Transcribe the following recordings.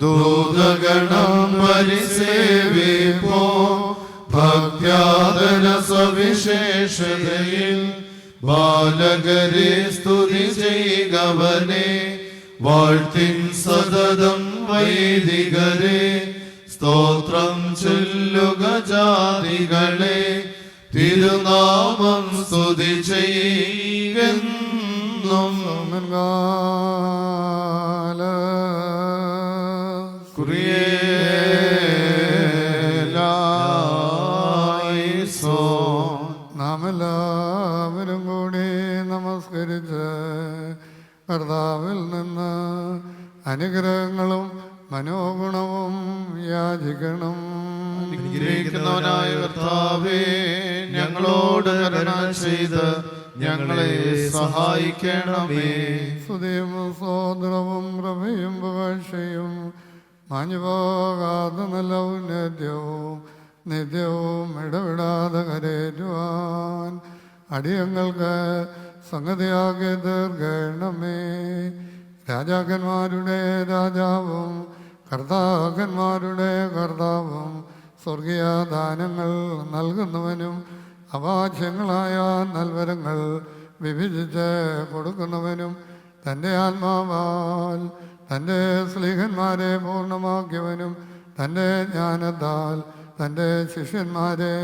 ദൂതഗണം പരിസേവിപ്പോ ഭക്യാദര സവിശേഷതയിൽ ബാലകരെ സ്തുതി ചെയ്കവനെ. വാഴ്ത്തിൻ സതതം വൈദികരെ. സ്തോത്രം ചൊല്ലുക ജാതികളെ. തിരുനാമം സ്തുതി ചെയ്യുന്നു കർത്താവിൽ നിന്ന് അനുഗ്രഹങ്ങളും മനോഗുണവും യാചിക്കണം. അനുഗ്രഹിക്കുന്നവനായ കർത്താവേ ഞങ്ങളോട് കരുണ ചെയ്ത് ഞങ്ങളെ സഹായിക്കണമേ. സ്തുതിയും സോദരവും പ്രഭയും ഭാഷയും മാഞ്ഞുപോകാതെ നല്ല ഉന്നത്യവും നിത്യവും ഇടപെടാതെ കരേറ്റുവാൻ അടിയങ്ങൾക്ക് സംഗതിയാക്കി തീർക്കണമേ രാജാക്കന്മാരുടെ രാജാവും കർത്താക്കന്മാരുടെ കർത്താവും സ്വർഗീയ ദാനങ്ങൾ നൽകുന്നവനും അവാച്യങ്ങളായ നൽവരങ്ങൾ വിഭജിച്ച് കൊടുക്കുന്നവനും തന്റെ ആത്മാവാൽ തന്റെ സ്ലീഹന്മാരെ പൂർണമാക്കിയവനും തന്റെ ജ്ഞാനത്താൽ തന്റെ ശിഷ്യന്മാരെ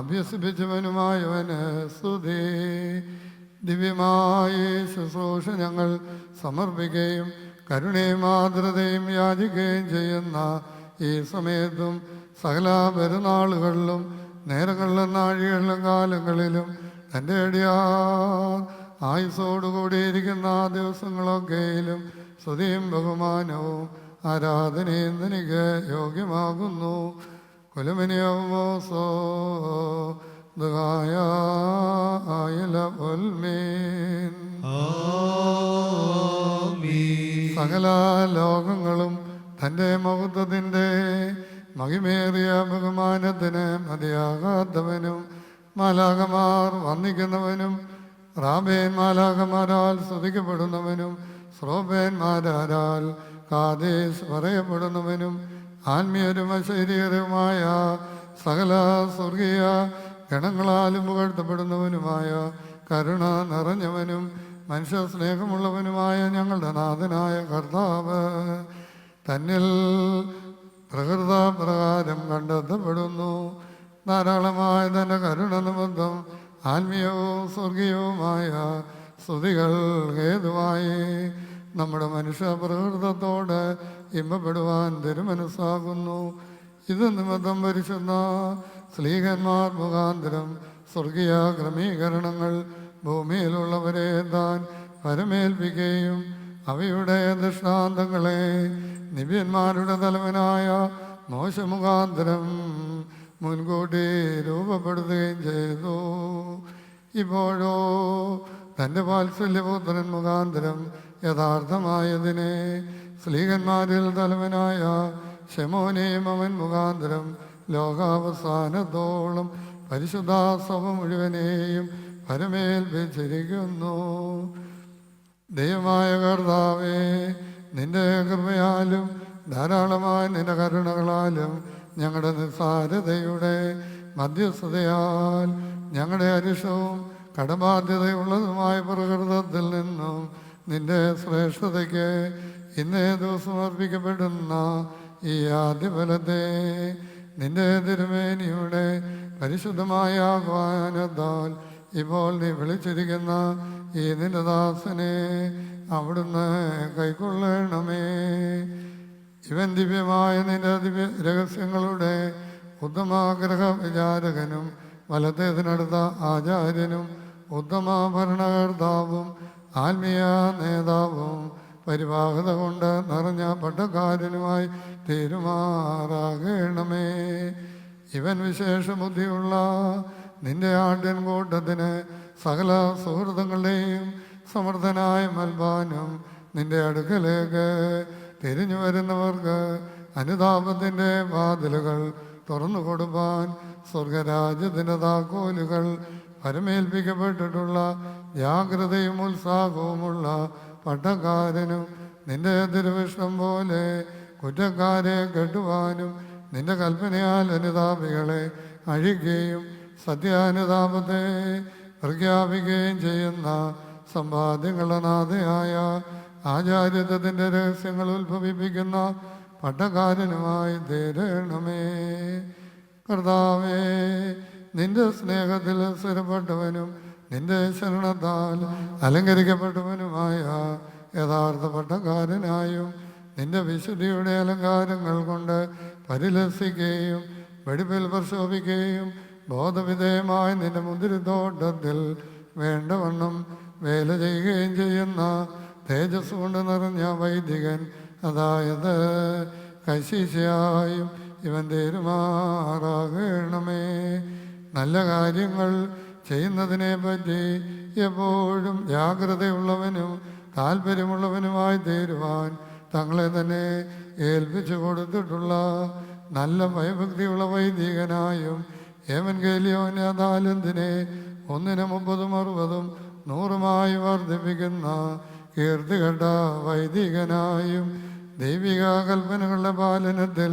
അഭ്യസിപ്പിച്ചവനുമായവന് സ്തുതി. ദിവ്യമായി ശുശ്രൂഷ ഞങ്ങൾ സമർപ്പിക്കുകയും കരുണയും ആർദ്രതയും യാചിക്കുകയും ചെയ്യുന്ന ഈ സമയത്തും സകല പെരുന്നാളുകളിലും നേരങ്ങളിലും നാഴികളിലും കാലങ്ങളിലും തന്റെ അടിയാ ആയുസോടുകൂടിയിരിക്കുന്ന ആ ദിവസങ്ങളൊക്കെയിലും സ്തുതിയും ബഹുമാനവും ആരാധനയും തനിക്ക് യോഗ്യമാകുന്നു. കുലമിനിയോസോ സകല ലോകങ്ങളും തന്റെ മഹത്വത്തിന്റെ മഹിമേറിയ ബഹുമാനത്തിന് മതിയാകാത്തവനും മാലാകമാർ വന്ദിക്കുന്നവനും റാബേൻ മാലാകമാരാൽ സ്തുതിക്കപ്പെടുന്നവനും ശ്രോബേന്മാരാൽ കാതേശ് പറയപ്പെടുന്നവനും ആത്മീയരും ശരീരവുമായ സകല സ്വർഗീയ ഗണങ്ങളാലും പുകഴ്ത്തപ്പെടുന്നവനുമായ കരുണ നിറഞ്ഞവനും മനുഷ്യ സ്നേഹമുള്ളവനുമായ ഞങ്ങളുടെ നാഥനായ കർത്താവ്. തന്നിൽ പ്രകൃത പ്രകാരം കണ്ടെത്തപ്പെടുന്നു. ധാരാളമായ തന്റെ കരുണ നിബന്ധം ആത്മീയവും സ്വർഗീയവുമായ സ്തുതികൾ ഹേതുവായി നമ്മുടെ മനുഷ്യ പ്രകൃതത്തോട് ഇമ്പപ്പെടുവാൻ തിരുമനസ്സാകുന്നു. ഇത് നിമിത്തം പരിശുദ്ധ സ്ലീഹന്മാർ മുഖാന്തരം സ്വർഗീയ ക്രമീകരണങ്ങൾ ഭൂമിയിലുള്ളവരെ താൻ പരമേൽപ്പിക്കുകയും അവയുടെ ദൃഷ്ടാന്തങ്ങളെ നിവ്യന്മാരുടെ തലവനായ മോശമുഖാന്തരം മുൻകൂട്ടി രൂപപ്പെടുത്തുകയും ചെയ്തു. ഇപ്പോഴോ തന്റെ വാത്സല്യപുത്രൻ മുഖാന്തരം യഥാർത്ഥമായതിനെ സ്ത്രീകന്മാരിൽ തലവനായ ഷെമോനെയും അവൻ മുഖാന്തരം ലോകാവസാനത്തോളം പരിശുദ്ധാസവം മുഴുവനെയും പരമേൽപ്പിച്ചിരിക്കുന്നു ദൈവമായ കർത്താവേ നിന്റെ കൃപയാലും ധാരാളമായ നിന്റെ കരുണകളാലും ഞങ്ങളുടെ നിസ്സാരതയുടെ മധ്യസ്ഥതയാൽ ഞങ്ങളുടെ അരിഷവും കടബാധ്യതയുള്ളതുമായ പ്രകൃതത്തിൽ നിന്നും നിന്റെ ശ്രേഷ്ഠതയ്ക്ക് ഇന്നേ ദിവസം അർപ്പിക്കപ്പെടുന്ന ഈ ആദ്യഫലത്തെ നിന്റെ തിരുമേനിയുടെ പരിശുദ്ധമായ ആഹ്വാനത്താൽ ഇപ്പോൾ നീ വിളിച്ചിരിക്കുന്ന ഈ നിന്റെ ദാസനെ അവിടുന്ന് കൈക്കൊള്ളണമേ. ഇവൻ ദിവ്യമായ നിന്റെ ദിവ്യ രഹസ്യങ്ങളുടെ ഉത്തമാഗ്രഹ വിചാരകനും വലത്തേതിനടുത്ത ആചാര്യനും ഉത്തമ ഭരണകർത്താവും ആത്മീയ നേതാവും പരിവാഹത കൊണ്ട് നിറഞ്ഞ പട്ടക്കാരനുമായി തീരുമാറാകണമേ. ഇവൻ വിശേഷ ബുദ്ധിയുള്ള നിന്റെ ആട്യൻ കൂട്ടത്തിന് സകല സുഹൃത്തുക്കളുടെയും സമർത്ഥനായ മൽബാനും നിന്റെ അടുക്കലേക്ക് തിരിഞ്ഞു വരുന്നവർക്ക് അനുതാപത്തിന്റെ വാതിലുകൾ തുറന്നു കൊടുപ്പാൻ സ്വർഗരാജ്യത്തിന്റെ താക്കോലുകൾ പരമേൽപ്പിക്കപ്പെട്ടിട്ടുള്ള ജാഗ്രതയും ഉത്സാഹവുമുള്ള പട്ടക്കാരനും നിന്റെ തിരുവിഷ്ടം പോലെ കുറ്റക്കാരെ കെട്ടുവാനും നിന്റെ കൽപ്പനയാൽ അനുതാപികളെ അഴിക്കുകയും സത്യാനുതാപത്തെ പ്രഖ്യാപിക്കുകയും ചെയ്യുന്ന സമ്പാദ്യങ്ങളുടെ നാഥയായ ആചാര്യത്വത്തിന്റെ രഹസ്യങ്ങൾ ഉത്ഭവിപ്പിക്കുന്ന പട്ടക്കാരനുമായി തേരണമേ കർത്താവേ നിന്റെ സ്നേഹത്തിൽ സ്ഥിരപ്പെട്ടവനും നിന്റെ ശരണത്താൽ അലങ്കരിക്കപ്പെട്ടവനുമായ യഥാർത്ഥ പട്ടക്കാരനായും നിന്റെ വിശുദ്ധിയുടെ അലങ്കാരങ്ങൾ കൊണ്ട് പരിലസിക്കുകയും വെടിപ്പിൽ പ്രശോഭിക്കുകയും ബോധവിധേയമായ നിന്റെ മുന്തിരിത്തോട്ടത്തിൽ വേണ്ടവണ്ണം വേല ചെയ്യുകയും ചെയ്യുന്ന തേജസ് കൊണ്ട് നിറഞ്ഞ വൈദികൻ അതായത് കശിശയായും ഇവൻ തീരുമാറാകണമേ. നല്ല കാര്യങ്ങൾ ചെയ്യുന്നതിനെ പറ്റി എപ്പോഴും ജാഗ്രതയുള്ളവനും താല്പര്യമുള്ളവനുമായി തീരുവാൻ തങ്ങളെ തന്നെ ഏൽപ്പിച്ചു കൊടുത്തിട്ടുള്ള നല്ല ഭയഭക്തിയുള്ള വൈദികനായും ഏവൻ കേലിയോനെ അതാലന്തിനെ ഒന്നിന് മുപ്പതും അറുപതും നൂറുമായി വർദ്ധിപ്പിക്കുന്ന കീർത്തികണ്ട വൈദികനായും ദൈവിക കൽപ്പനകളുടെ പാലനത്തിൽ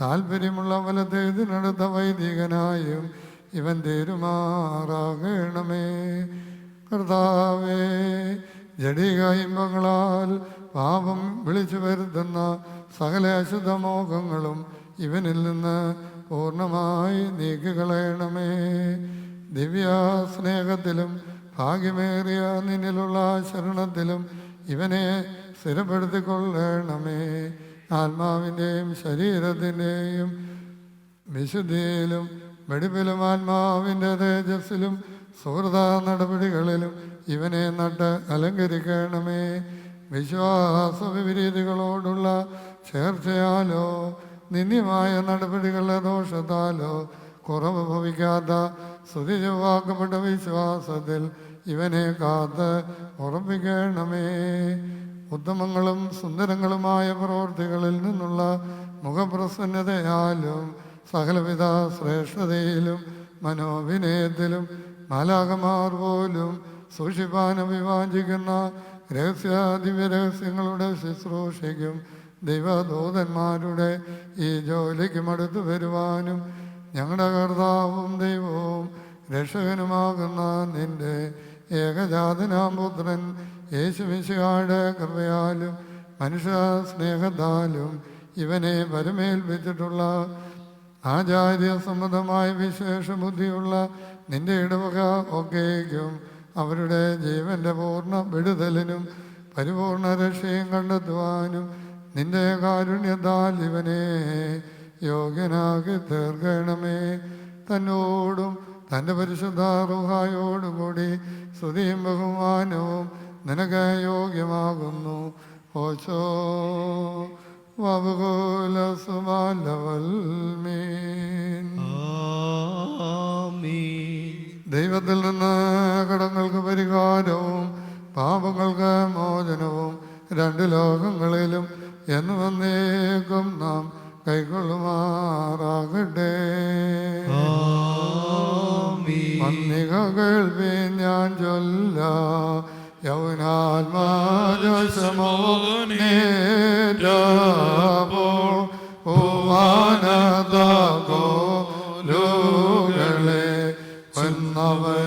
താല്പര്യമുള്ള വലത്തേതിനടുത്ത വൈദികനായും ഇവൻ തീരുമാറാകണമേ. കർത്താവേ ഇമ്പങ്ങളാൽ പാപം വിളിച്ചു വരുത്തുന്ന സകല അശുദ്ധമോഹങ്ങളും ഇവനിൽ നിന്ന് പൂർണമായി നീക്കിക്കളയണമേ. ദിവ്യ സ്നേഹത്തിലും ഭാഗ്യമേറിയ നിന്നിലുള്ള ശരണത്തിലും ഇവനെ സ്ഥിരപ്പെടുത്തിക്കൊള്ളണമേ. ആത്മാവിന്റെയും ശരീരത്തിന്റെയും വിശുദ്ധിയിലും വെടിപ്പിലും ആത്മാവിന്റെ തേജസ്സിലും സുഹൃത നടപടികളിലും ഇവനെ നട്ട് അലങ്കരിക്കണമേ. വിശ്വാസ വിപരീതികളോടുള്ള ചേർച്ചയാലോ നിന്ദ്യമായ നടപടികളുടെ ദോഷത്താലോ കുറവ് ഭവിക്കാത്ത സ്തുതിവാക്കപ്പെട്ട വിശ്വാസത്തിൽ ഇവനെ കാത്ത് ഉറപ്പിക്കണമേ. ഉത്തമങ്ങളും സുന്ദരങ്ങളുമായ പ്രവൃത്തികളിൽ നിന്നുള്ള മുഖപ്രസന്നതയാലും സകലവിധ ശ്രേഷ്ഠതയിലും മനോവിനയത്തിലും മാലാകമാർ പോലും സൂക്ഷിപ്പാൻ അഭിവാഞ്ചിക്കുന്ന രഹസ്യാധിപരഹസ്യങ്ങളുടെ ശുശ്രൂഷയ്ക്കും ദൈവദൂതന്മാരുടെ ഈ ജോലിക്കും അടുത്തു വരുവാനും ഞങ്ങളുടെ കർത്താവും ദൈവവും രക്ഷകനുമാകുന്ന നിന്റെ ഏകജാതനാം പുത്രൻ യേശുമിശിഹായുടെ കൃപയാലും മനുഷ്യ സ്നേഹത്താലും ഇവനെ പരമേൽപ്പിച്ചിട്ടുള്ള ആചാര്യ സംബന്ധമായ വിശേഷ ബുദ്ധിയുള്ള നിന്റെ ഇടവക ഒക്കെയും അവരുടെ ജീവന്റെ പൂർണ വിടുതലിനും പരിപൂർണ രക്ഷയും കണ്ടെത്തുവാനും നിന്റെ കാരുണ്യത്താൽ ഇവനെ യോഗ്യനാക്കി തീർക്കണമേ. തന്നോടും തന്റെ പരിശുദ്ധ റുഹായോടും കൂടി സ്തുതിയും ബഹുമാനവും നിനക്ക് യോഗ്യമാകുന്നു. ഓശോ. ദൈവത്തിൽ നിന്ന് കടങ്ങൾക്ക് പരിഹാരവും പാപങ്ങൾക്ക് മോചനവും രണ്ട് ലോകങ്ങളിലും എന്ന് വന്നേക്കും നാം കൈകൊള്ളുമാറാകട്ടെ വന്നിക കേൾവി ഞാൻ ചൊല്ല യൗനാത്മാജമോ നേരോ ഓവാനതോ ലോകളെ വന്നവനോടജപാല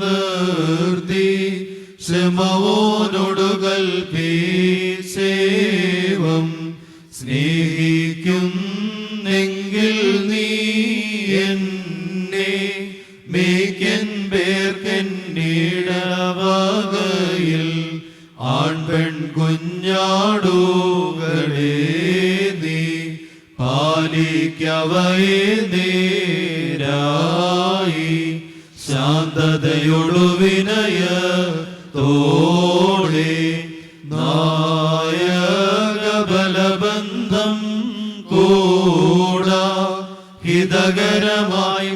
ഇടവകമുന്നീർത്തി ശ്രമവോനോടു കൽപ്പീസേവം കൂടാ ഹിതകരമായി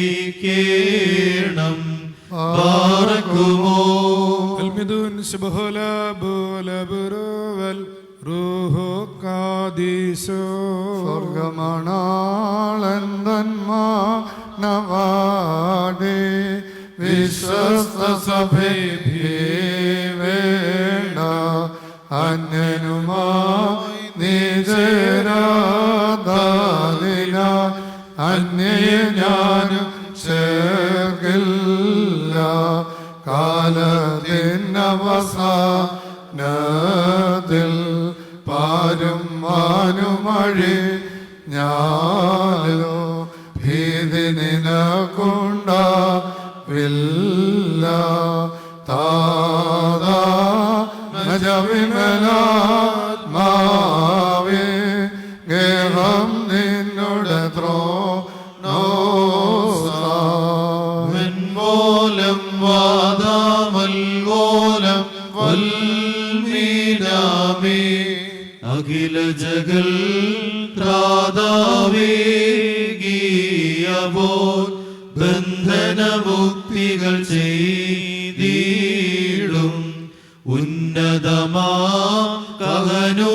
മേക്കേണം പാർക്കുമോ المدن شبه بول بروال روح قاديس സ്വർഗമണാളൻ നവാടേ വിശ്വസ്ത സഭയെ വേണ്ട അന്യനുമായി നിജരാധാലിന അന്യയെ ഞാനും ചേർക്കില്ല. കാലത്തിനവസാനത്തിൽ പാരും മാനുമഴി ഞാനോ ഭീതി നിനക്കുണ്ടാവില്ല. താതാ നജവിമലാത്മാവേ ജഗൽ ത്രാതാവേഗീയവോ ബന്ധനമുക്തികൾ ചെയ്തിടും. ഉന്നതമാ കഹനൂസാസ്ഥാനം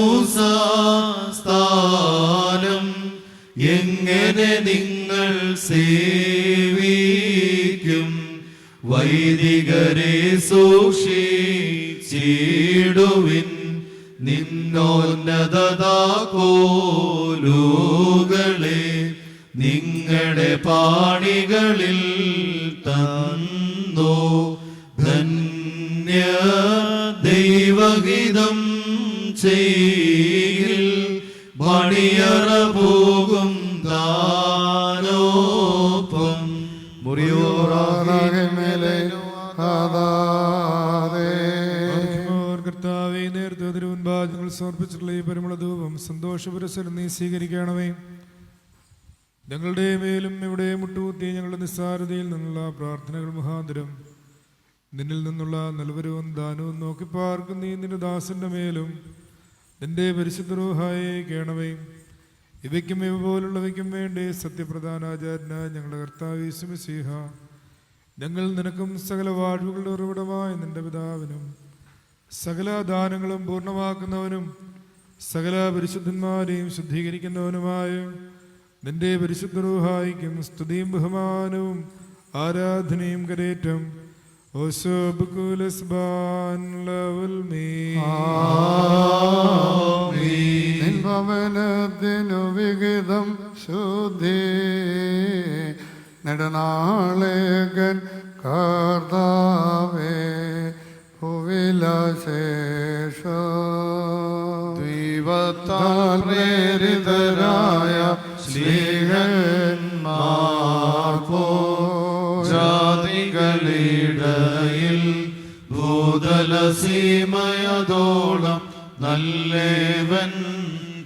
എങ്ങനെ നിങ്ങൾ സേവിക്കും? വൈദികരെ സൂക്ഷിച്ചിടുവിൻ നിന്നോന്നതോലുകളെ നിങ്ങളുടെ പാണികളിൽ ധൂപം സന്തോഷപുരസരം നീ സ്വീകരിക്കണമേ. ഞങ്ങളുടെ മേലും ഇവിടെ മുട്ടുകുത്തി ഞങ്ങളുടെ നിസ്സാരതയിൽ നിന്നുള്ള പ്രാർത്ഥനകൾ മുഖാന്തരം നിന്നിൽ നിന്നുള്ള നൽവരവും ദാനവും നോക്കി പാർക്കും നീ നിന്റെ ദാസന്റെ മേലും. നിന്റെ പരിശുദ്ധ റൂഹായെ കേണവേ ഇവയ്ക്കും ഇവ പോലുള്ളവയ്ക്കും വേണ്ടി സത്യപ്രധാനാചാര്യന ഞങ്ങളുടെ കർത്താവ് യേശുമിശിഹ ഞങ്ങൾ നിനക്കും സകല വാഴ്വുകളുടെ ഉറവിടമായ നിന്റെ പിതാവിനും സകല ദാനങ്ങളും പൂർണമാക്കുന്നവനും സകല പരിശുദ്ധന്മാരെയും ശുദ്ധീകരിക്കുന്നവനുമായ നിന്റെ പരിശുദ്ധ റൂഹായിക്കും സ്തുതിയും ബഹുമാനവും ആരാധനയും കരേറ്റം ഭവനത്തിനു വിഹിതം ശുദ്ധി. നെടുനാളേകൻ കർത്താവേ ഭുവിലശേഷം. ദൈവത്താൽ പ്രേരിതരായ സ്ത്രീകന്മാർക്കോ ജാതികളിടയിൽ ഭൂതലസീമയതോളം നല്ലേവൻ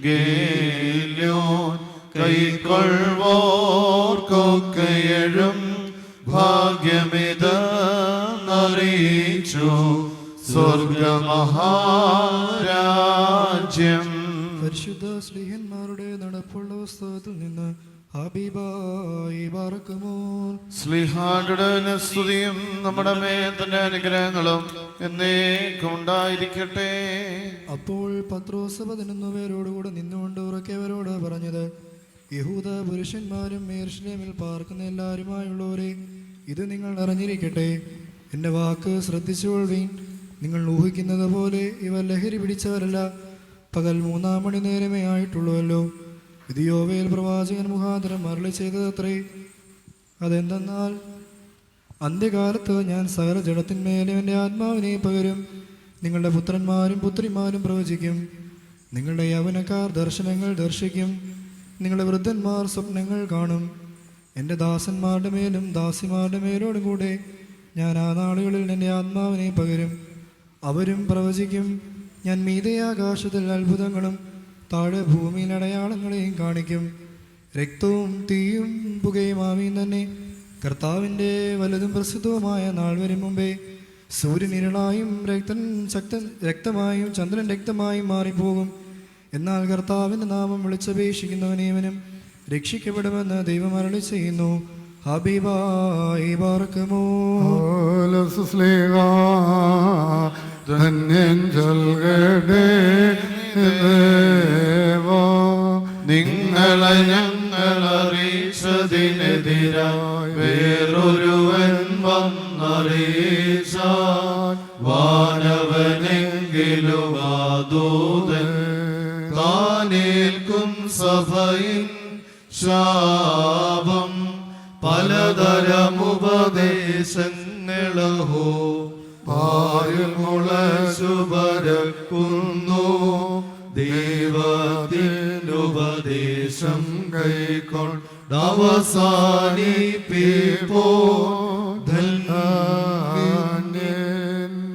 ഗേല്യോൻ കൈക്കൊള്ളുവോർക്കൊക്കെയഴും ഭാഗ്യമിത് അറിയിച്ചു സ്വർഗമഹാരാജ്യം. പരിശുദ്ധ സ്ലിഹന്മാരുടെ നടപ്പുള്ള പുസ്തകത്തിൽ നിന്ന് ഹബീബായി പറക്കുമോ സ്ലിഹാരുടെ സ്തുതിയും നമ്മുടെ മേത്തന്റെ അനുഗ്രഹങ്ങളും എന്നേക്കും ഉണ്ടായിരിക്കട്ടെ. അപ്പോൾ പത്രോസ് പതിനൊന്ന് പേരോടുകൂടെ നിന്നുകൊണ്ട് ഉറക്കിയവരോട് പറഞ്ഞത് യഹൂദ പുരുഷന്മാരും മേർഷലേമിൽ പാർക്കുന്ന എല്ലാവരുമായുള്ളവരെ ഇത് നിങ്ങൾ അറിഞ്ഞിരിക്കട്ടെ. എന്റെ വാക്ക് ശ്രദ്ധിച്ചുകൊള്ളുവീൻ നിങ്ങൾ ഊഹിക്കുന്നത് പോലെ ഇവ ലഹരി പിടിച്ചവരല്ല പകൽ മൂന്നാം മണി നേരമേ ആയിട്ടുള്ളൂവല്ലോ. ഇത് യോവയിൽ പ്രവാചകൻ മുഖാന്തരം മരളി ചെയ്തതത്രേ. അതെന്തെന്നാൽ അന്ത്യകാലത്ത് ഞാൻ സകല ജഡത്തിന്മേലും എന്റെ ആത്മാവിനെ പകരും. നിങ്ങളുടെ പുത്രന്മാരും പുത്രിമാരും പ്രവചിക്കും. നിങ്ങളുടെ യൗവനക്കാർ ദർശനങ്ങൾ ദർശിക്കും. നിങ്ങളുടെ വൃദ്ധന്മാർ സ്വപ്നങ്ങൾ കാണും. എന്റെ ദാസന്മാരുടെ മേലും ദാസിമാരുടെ മേലോടും കൂടെ ഞാൻ ആ നാളുകളിൽ എന്റെ ആത്മാവിനെ പകരും. അവരും പ്രവചിക്കും. ഞാൻ മീതെ ആകാശത്തിൽ അത്ഭുതങ്ങളും താഴെ ഭൂമിയിൽ അടയാളങ്ങളെയും കാണിക്കും. രക്തവും തീയും പുകയും ആമീൻ തന്നെ കർത്താവിന്റെ വലുതും പ്രസിദ്ധവുമായ നാൾ വരും മുമ്പേ സൂര്യൻ ഇരുളായും രക്തൻ ശക്തൻ രക്തമായും ചന്ദ്രൻ രക്തമായും മാറിപ്പോകും. എന്നാൽ കർത്താവിന്റെ നാമം വിളിച്ചപേക്ഷിക്കുന്നവനേവനും രക്ഷിക്കപ്പെടുമെന്ന് ദൈവം അരളി ചെയ്യുന്നു. ഹബീബായി പാർക്കുമോ സ്ലീഹാ ധന്യൻ ചൊൽകടേ നിങ്ങളെ ഞങ്ങൾ അറിയിച്ചതിനെതിരായി വേറൊരുവൻ വന്നറിയിച്ചാൽ വാനവനെങ്കിലും വാദൂതൻ താനേൽക്കും സഭയിൻ ശാപം. പലതരം ഉപദേശങ്ങളഹോ പാരിൽ ശുഭരക്കുന്നു ദൈവത്തിനുപദേശം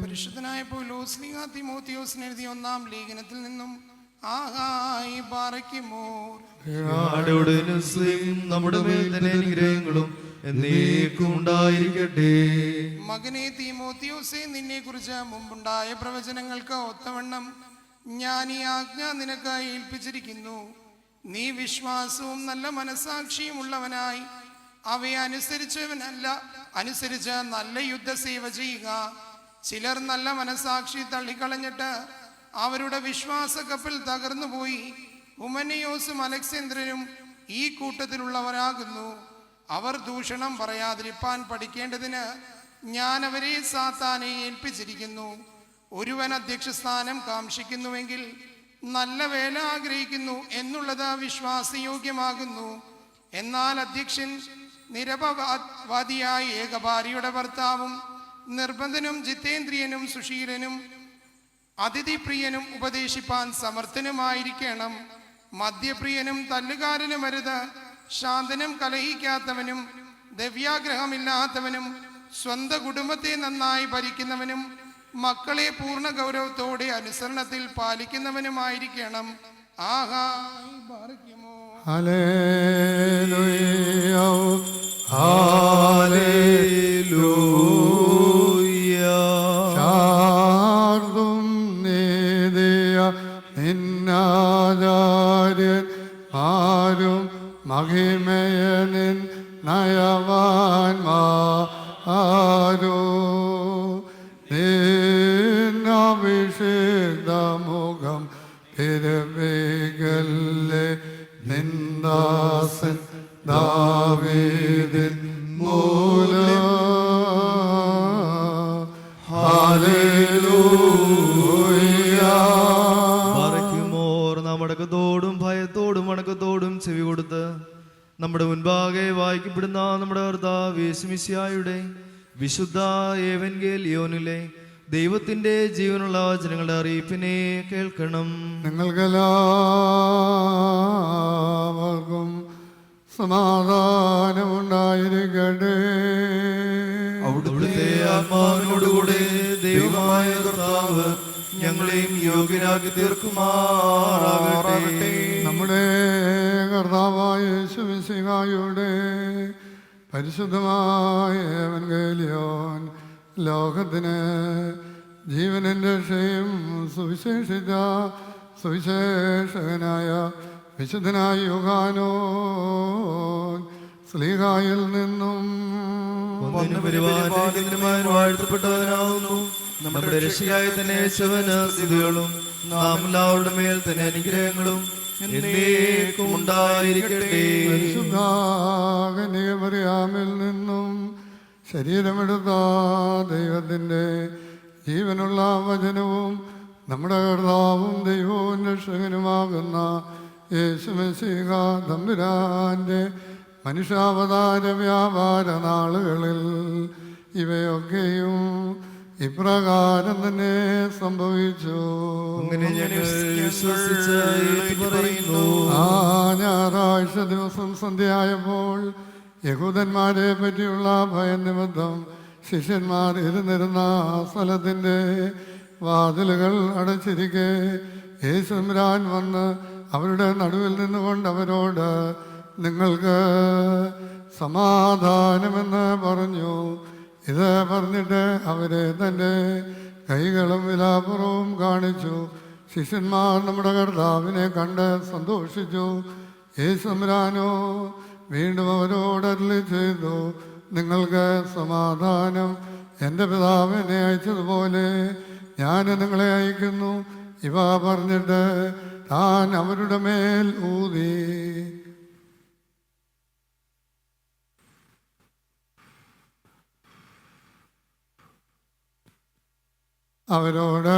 പരിശുദ്ധനായ പൗലോസ് ലീഗ തിമോത്തിയോസിന് എഴുതിയ ഒന്നാം ലേഖനത്തിൽ നിന്നും ആഹായി പാറയ്ക്കുമോ നമ്മുടെ മേൽ തന്നെ അനുഗ്രഹങ്ങളും എന്നേക്കും ഉണ്ടായിരിക്കട്ടെ മകനെ തീമോത്തിയോസെ നിന്നെ കുറിച്ച് മുമ്പുണ്ടായ പ്രവചനങ്ങൾക്ക് ഒത്തവണ്ണം ഞാൻ ഈ ആജ്ഞ നിനക്കായി ഏൽപ്പിച്ചിരിക്കുന്നു. നീ വിശ്വാസവും നല്ല മനസാക്ഷിയും ഉള്ളവനായി. അവയെ അനുസരിച്ചവനല്ല അനുസരിച്ച് നല്ല യുദ്ധസേവ ചെയ്യുക. ചിലർ നല്ല മനസാക്ഷി തള്ളിക്കളഞ്ഞിട്ട് അവരുടെ വിശ്വാസ കപ്പിൽ തകർന്നുപോയി. ഉമനിയോസും അലക്സാന്ദ്രനും ഈ കൂട്ടത്തിലുള്ളവരാകുന്നു. അവർ ദൂഷണം പറയാതിരിപ്പാൻ പഠിക്കേണ്ടതിന് ഞാൻ അവരെ സാത്താനെ ഏൽപ്പിച്ചിരിക്കുന്നു. ഒരുവൻ അധ്യക്ഷസ്ഥാനം കാംക്ഷിക്കുന്നുവെങ്കിൽ നല്ല വേല ആഗ്രഹിക്കുന്നു എന്നുള്ളത് വിശ്വാസയോഗ്യമാകുന്നു. എന്നാൽ അധ്യക്ഷൻ നിരപവാദിയായ ഏകഭാര്യയുടെ ഭർത്താവും നിർബന്ധനും ജിതേന്ദ്രിയനും സുശീലനും അതിഥിപ്രിയനും ഉപദേശിപ്പാൻ സമർത്ഥനുമായിരിക്കണം. മദ്യപ്രിയനും തല്ലുകാരനും അരുത്. ശാന്തനും കലഹിക്കാത്തവനും ദിവ്യാഗ്രഹമില്ലാത്തവനും സ്വന്തം കുടുംബത്തെ നന്നായി ഭരിക്കുന്നവനും മക്കളെ പൂർണ ഗൗരവത്തോടെ അനുസരണത്തിൽ പാലിക്കുന്നവനുമായിരിക്കണം. ആഹാ ഹലേ മഹിമയനിൻ നയവാൻമാരോ നിന്നഭിഷിക്ത മുഖം തിരുവികല്ലേ നിന്ദാസൻ ദാവേദിൻ മൂല. ഭയത്തോടും വണക്കത്തോടും ചെവി കൊടുത്ത് നമ്മുടെ മുൻപാകെ വായിക്കപ്പെടുന്ന നമ്മുടെ കർത്താവ് യേശുമിശിഹായുടെ വിശുദ്ധ യോനിലെ ദൈവത്തിന്റെ ജീവനുള്ള വചനങ്ങളുടെ അറിയിപ്പിനെ കേൾക്കണം. നിങ്ങൾക്കെല്ലാവർക്കും സമാധാനമുണ്ടായിരിക്കട്ടെ. അവിടുത്തെ ആത്മാവിനോടുകൂടെ ദൈവമായ കർത്താവ് ഞങ്ങളെയും യോഗ്യരാക്കി തീർക്കുമാറാകട്ടെ. നമ്മുടെ കർത്താവായ യേശുമിശിഹായുടെ പരിശുദ്ധമായ ഏവൻഗേലിയോൻ ലോകത്തിന് ജീവനന്റെ ക്ഷയം സുവിശേഷിത സുവിശേഷകനായ വിശുദ്ധനായ യുഗാനോൻ സ്ലീഹായിൽ നിന്നും വാഴ്ത്തപ്പെട്ടവനാവുന്നു നമ്മുടെ രക്ഷയായി തന്നെ യേശുവന് സ്ഥിതികളും നാം എല്ലാവരുടെ മേൽ തന്നെ അനുഗ്രഹങ്ങളും എന്നേക്കും ഉണ്ടായിരിക്കട്ടെ. നിന്നും ശരീരമെടുത്ത ദൈവത്തിന്റെ ജീവനുള്ള വചനവും നമ്മുടെ കർത്താവും ദൈവവും രക്ഷകനുമാകുന്ന യേശുമശീക തമ്പുരാന്റെ മനുഷ്യാവതാര വ്യാപാര നാളുകളിൽ ഇവയൊക്കെയും ഇപ്രകാരം തന്നെ സംഭവിച്ചു. ആ ഞായറാഴ്ച ദിവസം സന്ധ്യയായപ്പോൾ യഹൂദന്മാരെ പറ്റിയുള്ള ഭയനിമിത്തം ശിഷ്യന്മാർ ഇരുന്നിരുന്ന സ്ഥലത്തിന്റെ വാതിലുകൾ അടച്ചിരിക്കെ യേശുരാൻ വന്ന് അവരുടെ നടുവിൽ നിന്നുകൊണ്ട് അവരോട് നിങ്ങൾക്ക് സമാധാനമെന്ന് പറഞ്ഞു. ഇത് പറഞ്ഞിട്ട് അവരെ തന്റെ കൈകളും വിലാപുറവും കാണിച്ചു. ശിഷ്യന്മാർ നമ്മുടെ കർത്താവിനെ കണ്ട് സന്തോഷിച്ചു. യേശുരാനോ വീണ്ടും അവരോട് അരുളി ചെയ്തു നിങ്ങൾക്ക് സമാധാനം. എന്റെ പിതാവ് എന്നെ അയച്ചതുപോലെ ഞാൻ നിങ്ങളെ അയക്കുന്നു. ഇവ പറഞ്ഞിട്ട് താൻ അവരുടെ മേൽ ഊതി. അവരോട്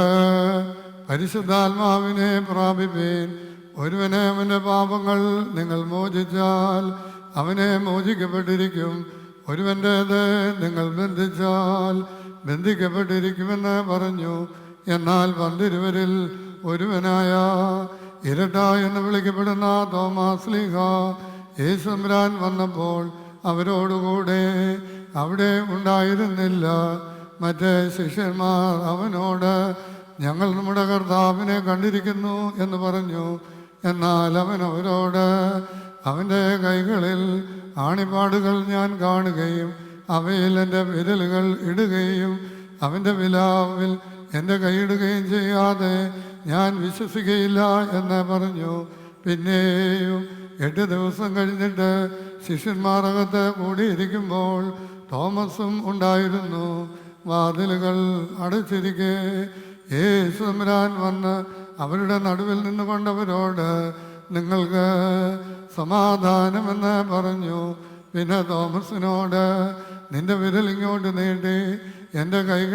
പരിശുദ്ധാത്മാവിനെ പ്രാപിപ്പീൻ. ഒരുവനെ അവന്റെ പാപങ്ങൾ നിങ്ങൾ മോചിച്ചാൽ അവനെ മോചിക്കപ്പെട്ടിരിക്കും. ഒരുവന്റേത് നിങ്ങൾ ബന്ധിച്ചാൽ ബന്ധിക്കപ്പെട്ടിരിക്കുമെന്ന് പറഞ്ഞു. എന്നാൽ പന്തിരുവരിൽ ഒരുവനായ ഇരട്ട എന്ന് വിളിക്കപ്പെടുന്ന തോമാസ് ലീഹ യേശുരാൻ വന്നപ്പോൾ അവരോടുകൂടെ അവിടെ ഉണ്ടായിരുന്നില്ല. മറ്റേ ശിഷ്യന്മാർ അവനോട് ഞങ്ങൾ നമ്മുടെ കർത്താവിനെ കണ്ടിരിക്കുന്നു എന്ന് പറഞ്ഞു. എന്നാൽ അവൻ അവരോട് അവന്റെ കൈകളിൽ ആണിപാടുകൾ ഞാൻ കാണുകയും അവയിൽ എന്റെ വിരലുകൾ ഇടുകയും അവന്റെ വിലാവിൽ എന്റെ കൈയിടുകയും ചെയ്യാതെ ഞാൻ വിശ്വസിക്കുകയില്ല എന്ന് പറഞ്ഞു. പിന്നെയും എട്ട് ദിവസം കഴിഞ്ഞിട്ട് ശിഷ്യന്മാരകത്ത് കൂടിയിരിക്കുമ്പോൾ തോമസും ഉണ്ടായിരുന്നു. വാതിലുകൾ അടച്ചിരിക്കെ. യേശുരാൻ വന്ന് അവരുടെ നടുവിൽ നിന്നുകൊണ്ടവരോട് നിങ്ങൾക്ക് സമാധാനമെന്ന് പറഞ്ഞു. പിന്നെ തോമസിനോട് നിന്റെ വിരലിങ്ങോട്ട് നീട്ടി എന്റെ കൈകൾ